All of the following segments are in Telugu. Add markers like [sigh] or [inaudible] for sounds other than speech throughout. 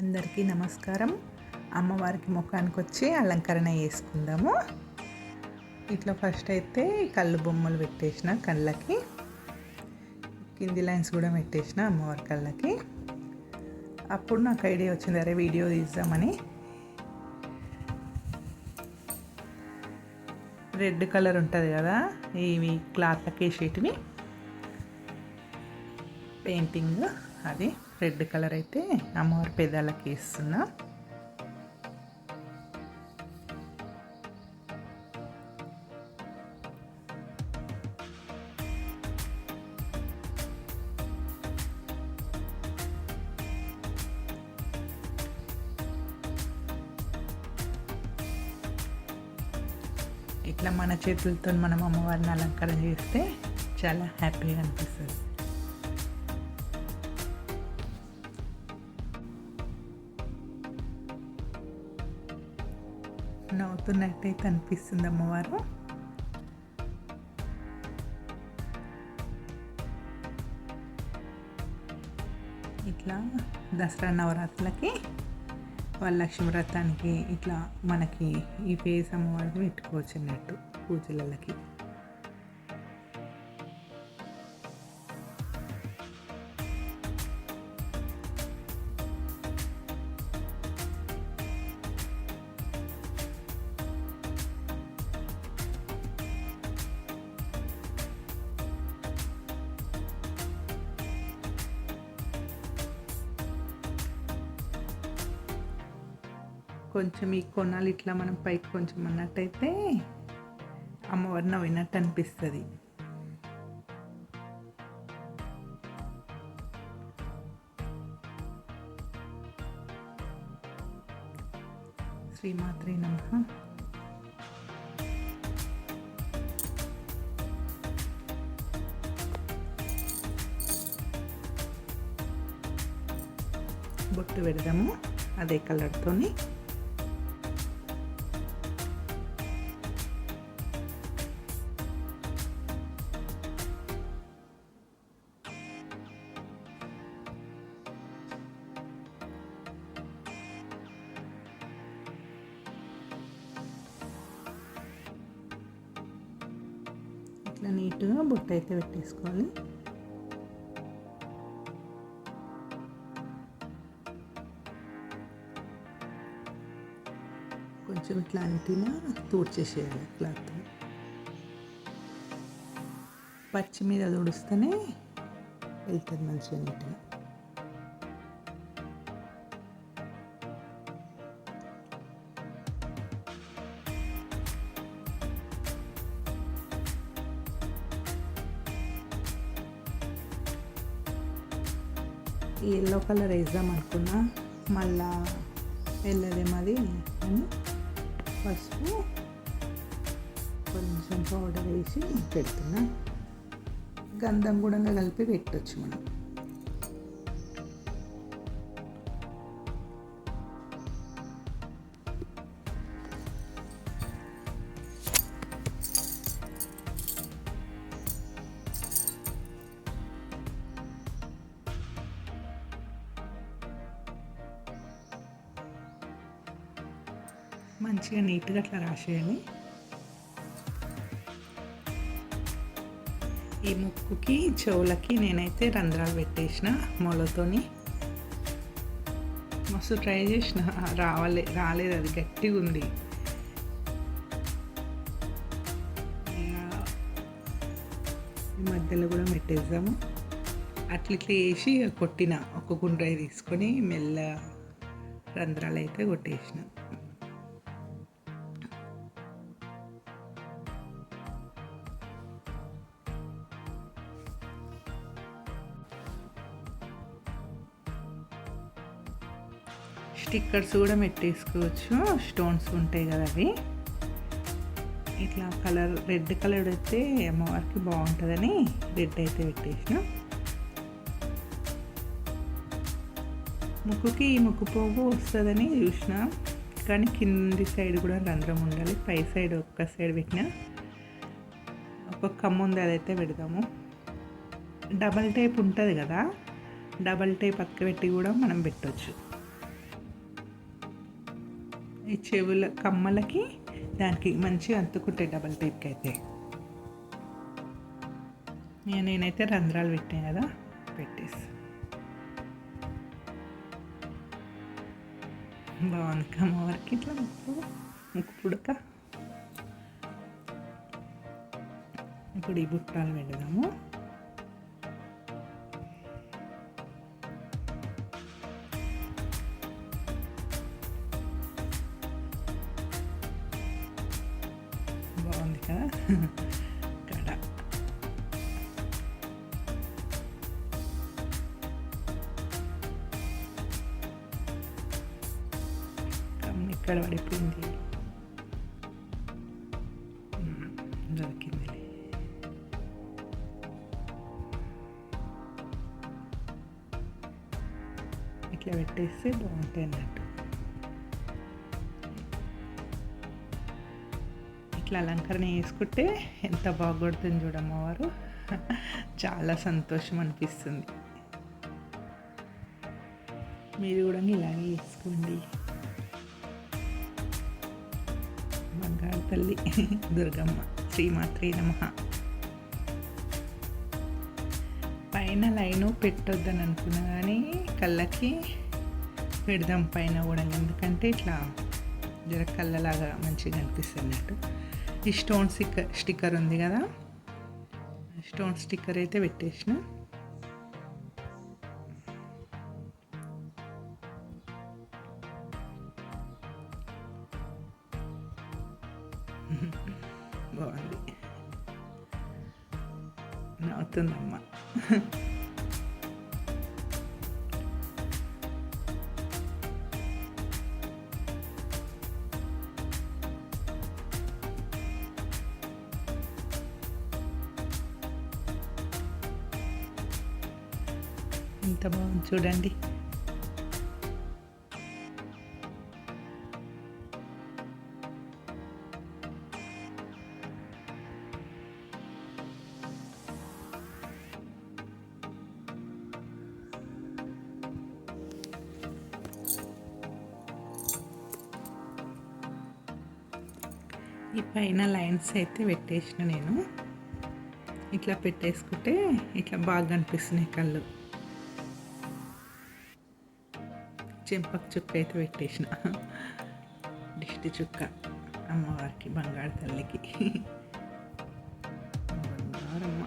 అందరికీ నమస్కారం. అమ్మవారికి ముఖానికి వచ్చి అలంకరణ చేసుకుందాము. ఇట్లా ఫస్ట్ అయితే కళ్ళు బొమ్మలు పెట్టేసిన కళ్ళకి కింది లైన్స్ కూడా పెట్టేసిన అమ్మవారి కళ్ళకి. అప్పుడు నాకు ఐడియా వచ్చింది అరే వీడియో తీద్దామని. రెడ్ కలర్ ఉంటుంది కదా ఇవి క్లాత్లకి షీట్ని పెయింటింగ్ అది. రెడ్ కలర్ అయితే అమ్మవారి పెదాలకి వేస్తున్నా. ఇట్లా మన చేతులతో మనం అమ్మవారిని అలంకరణ చేస్తే చాలా హ్యాపీగా అనిపిస్తుంది. నవ్వుతున్నట్టయితే అనిపిస్తుంది అమ్మవారు. ఇట్లా దసరా నవరాత్రులకి వరలక్ష్మి వ్రతానికి ఇట్లా మనకి ఈ ఫేస్ అమ్మవారిని పెట్టుకోవచ్చు అన్నట్టు పూజలకి. కొంచెం ఈ కొనాలి ఇట్లా మనం పైకి కొంచెం అన్నట్టయితే అమ్మవారిని నవ్వినట్టు అనిపిస్తుంది. శ్రీమాత్రే నమ. బొట్టు పెడదాము అదే కలర్తోని. ఇట్లా నీట్గా బొట్టు అయితే పెట్టేసుకోవాలి. కొంచెం ఇట్లా అంటినా తూడ్చేసేయాలి క్లాత్. పచ్చి మీద తుడిస్తేనే వెళ్తుంది మంచిగా నీట్గా. ఎల్లో కలర్ వేద్దాం అనుకున్నా. మళ్ళా వెళ్ళదేమది అని పసుపు. కొంచెం పౌడర్ వేసి పెడుతున్నా. గంధం కూడా కలిపి పెట్టచ్చు మనం. మంచిగా నీట్గా అట్లా రాసేయాలి ఈ ముక్కుకి చెవులకి నేనైతే రంధ్రాలు పెట్టేసిన మొలతోని. మస్తు ట్రై చేసిన రావాలే రాలేదు అది గట్టిగా ఉంది. ఈ మధ్యలో కూడా పెట్టేద్దాము. అట్లా ఇట్లా వేసి కొట్టిన ఒక గుండ్రాయి తీసుకొని మెల్ల రంధ్రాలు అయితే కొట్టేసిన. స్టిక్కర్స్ కూడా పెట్టేసుకోవచ్చు. స్టోన్స్ ఉంటాయి కదా అవి. ఇట్లా కలర్ రెడ్ కలర్ అయితే అమ్మవారికి బాగుంటుందని రెడ్ అయితే పెట్టేసిన. ముక్కుకి ఈ ముక్కు పోగు వస్తుందని చూసిన. కానీ కింది సైడ్ కూడా రంధ్రం ఉండాలి. పై సైడ్ ఒక్క సైడ్ పెట్టిన. ఒక కమ్మ ఉంది అదైతే పెడదాము. డబల్ టేప్ ఉంటుంది కదా. డబల్ టేప్ పక్క పెట్టి కూడా మనం పెట్టవచ్చు ఈ చెవుల కమ్మలకి దానికి మంచిగా అంతుకుంటాయి డబల్ టేప్కి అయితే. నేనైతే రంధ్రాలు పెట్టాను కదా పెట్టేసి. బాగుంది కమ్మవారికి ఇట్లా ముక్కు ముక్కు పుడక. ఇప్పుడు ఈ బుట్టాలు పెడదాము. బాగుంది కదా కడ కమ్మి ఇక్కడ పడిపోయింది ఉమ్, ఇట్లా అలంకరణ చేసుకుంటే ఎంత బాగుంటుంది చూడమ్మవారు [laughs] చాలా సంతోషం అనిపిస్తుంది. మీరు కూడా ఇలాగే చేసుకోండి. బంగారు తల్లి [laughs] దుర్గమ్మ శ్రీమాత్రి నమ. పైన లైను పెట్టొద్దని అనుకున్నా కానీ కళ్ళకి పెడదాం పైన కూడా ఎందుకంటే ఇట్లా జర కళ్ళలాగా మంచిగా అనిపిస్తుంది అన్నట్టు ఈ స్టోన్ స్టిక్కర్ స్టిక్కర్ ఉంది కదా? స్టోన్ స్టిక్కర్ అయితే పెట్టేసిన. బాగుంది. నవ్వుతుందమ్మా. ఎంత బాగుంది చూడండి. ఈ పైన లైన్స్ అయితే పెట్టేసిన నేను. ఇట్లా పెట్టేసుకుంటే ఇట్లా బాగా అనిపిస్తున్నాయి కళ్ళు. చెంపక చుక్క అయితే పెట్టేసిన. దిష్టి చుక్క. అమ్మవారికి బంగారు తల్లికి. బంగారమ్మ.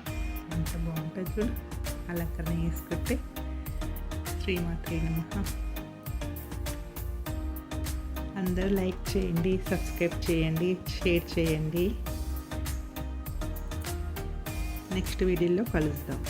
ఎంత బాగుంటుంది చూడు. అలంకరణ చేసుకుంటే శ్రీమాత్రి నమ. అందరూ లైక్ చేయండి సబ్స్క్రైబ్ చేయండి షేర్ చేయండి. నెక్స్ట్ వీడియోలో కలుద్దాం.